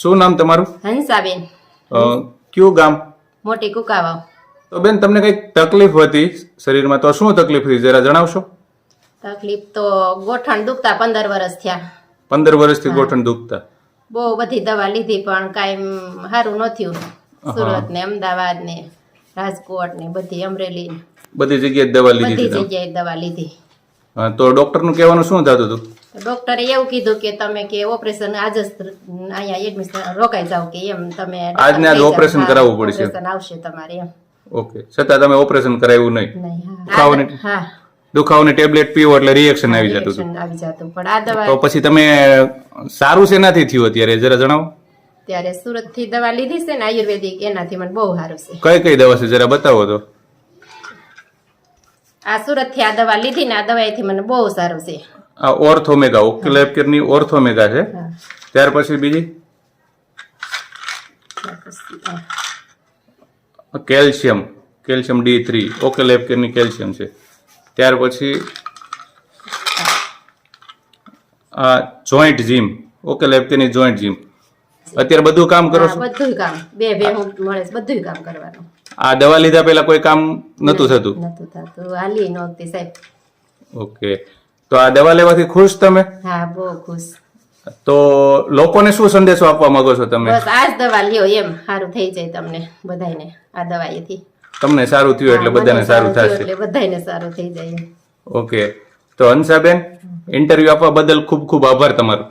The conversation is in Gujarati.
શું નામ તમારું? હંસાબેન. કયું ગામ? મોટી કુકાવાવ. તો બેન તમને કઈ તકલીફ હતી શરીરમાં? તો શું તકલીફ હતી? જરા જણાવશો? તકલીફ તો ગોઠણ દુખતા પંદર વર્ષ થયા. પંદર વર્ષથી ગોઠણ દુખતા? બહુ બધી દવા લીધી પણ કાંઈ સારું ન થયું. સુરત ને અમદાવાદ ને રાજકોટ ને બધી અમરેલી. બધી જગ્યાએ દવા લીધી બધી જગ્યાએ દવા લીધી. તો તો ડોક્ટરનું કહેવાનું શું થતું હતું? ડોક્ટરે એવું કીધું કે તમે કે ઓપરેશન આજ જ અહીંયા એડમિશન રોકાઈ જાવ કે એમ તમે આજને આજ હા, કરાવવું પડશે. આવશે તમારે એમ. ઓકે. છતાં તમે ઓપરેશન કરાવ્યું નહીં. દુખાવાની- હા. દુખાવાની ટેબ્લેટ પીવો એટલે રિએક્શન આવી જતું હતું. આવી જતું. પણ આ દવા તો પછી તમે સારું શેનાથી થયું અત્યારે? જરા જણાવો. ત્યારે સુરતથી દવા લીધી છે ને આયુર્વેદિક એનાથી મને બહુ સારું છે. કઈ કઈ દવા છે? જરા બતાવો તો. આ સુરતથી આ દવા લીધી ને આ દવાથી મને બહુ સારું છે. આ ઓર્થોમેગા ઓક્યુલેપકિરની ઓર્થોમેગા છે. ત્યાર પછી બીજી? કેલ્શિયમ કેલ્શિયમ ડી થ્રી ઓક્યુલેપકિરની કેલ્શિયમ છે. ત્યાર પછી આ જોઈન્ટ જીમ ઓકે કેરની જોઈન્ટ જીમ અત્યારે બધું કામ કરો છો? બધું કામ. બે બે મળે છે બધુંય કામ કરવાનું. આ દવા લીધા પહેલા કોઈ કામ નતું થતું? નતું થતું. હાલી નહોતી સાહેબ. ઓકે. તો આ દવા લેવાથી ખુશ તમે? હા બહુ ખુશ. તો લોકોને શું સંદેશો આપવા માંગો છો તમે? બસ આ જ દવા લ્યો એમ સારું થઈ જાય તમને બધાને આ દવાઈથી. તમને સારું થયું એટલે બધાને સારું થયું થશે. એટલે બધાને સારું થઈ જાય ઓકે. તો હંસાબેન ઇન્ટરવ્યુ આપવા બદલ ખૂબ ખૂબ આભાર તમારો.